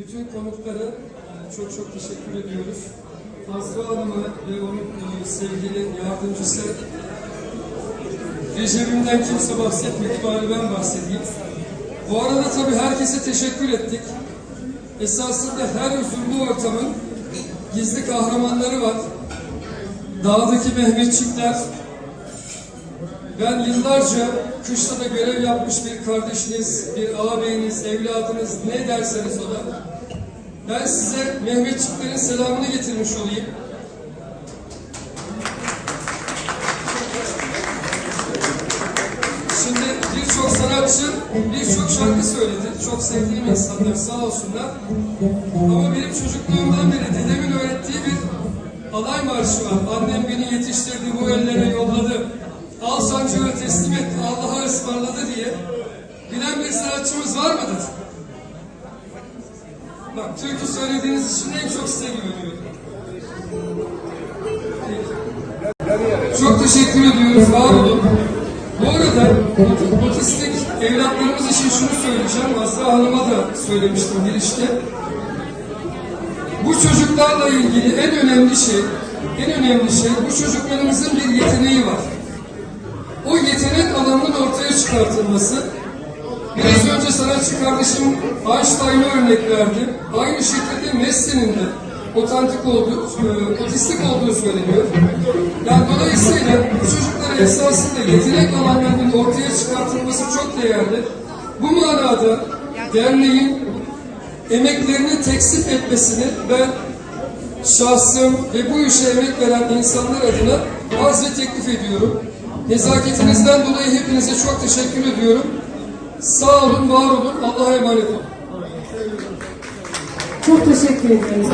Bütün konuklara e, çok çok teşekkür ediyoruz. Azra Hanım'a ve onun e, sevgili yardımcısı Recep'imden kimse bahsetmedi, bari ben bahsedeyim. Bu arada tabii herkese teşekkür ettik. Esasında her huzurlu ortamın gizli kahramanları var. Dağdaki Mehmetçikler, ben yıllarca kışla da görev yapmış bir kardeşiniz, bir ağabeyiniz, evladınız ne derseniz o da. Ben size Mehmetçiklerin selamını getirmiş olayım. Şimdi birçok sanatçı birçok şarkı söyledi. Çok sevdiğim insanlar sağ olsunlar. Ama benim çocukluğumdan beri dedemin öğrettiği bir alay marşı var. Annem beni yetiştirdi, bu ellere yolladı. Al sancığı teslim etti, Allah'a ısmarladı diye. Bilen bir sanatçımız var mıdır? Bak türkü söylediğiniz için en çok size güveniyorum. Çok teşekkür ediyoruz, var olun. Bu arada ot- otistik evlatlarımız için şunu söyleyeceğim. Azra Hanım'a da söylemiştim girişte. Bu çocuklarla ilgili en önemli şey, en önemli şey bu çocuklarımızın bir yeteneği var. O yetenek alanının ortaya çıkartılması. Biraz sanatçı kardeşim Einstein'a örnek verdi. Aynı şekilde Messi'nin de otantik olduğu, e, otistik olduğu söyleniyor. Yani dolayısıyla bu çocuklara esasında yetenek alanlarının ortaya çıkartılması çok değerli. Bu manada derneğin emeklerini teksif etmesini ben şahsım ve bu işe emek veren insanlar adına arz teklif ediyorum. Nezaketinizden dolayı hepinize çok teşekkür ediyorum. Sağ olun, var olun, Allah'a emanet olun. Çok teşekkür ediyoruz.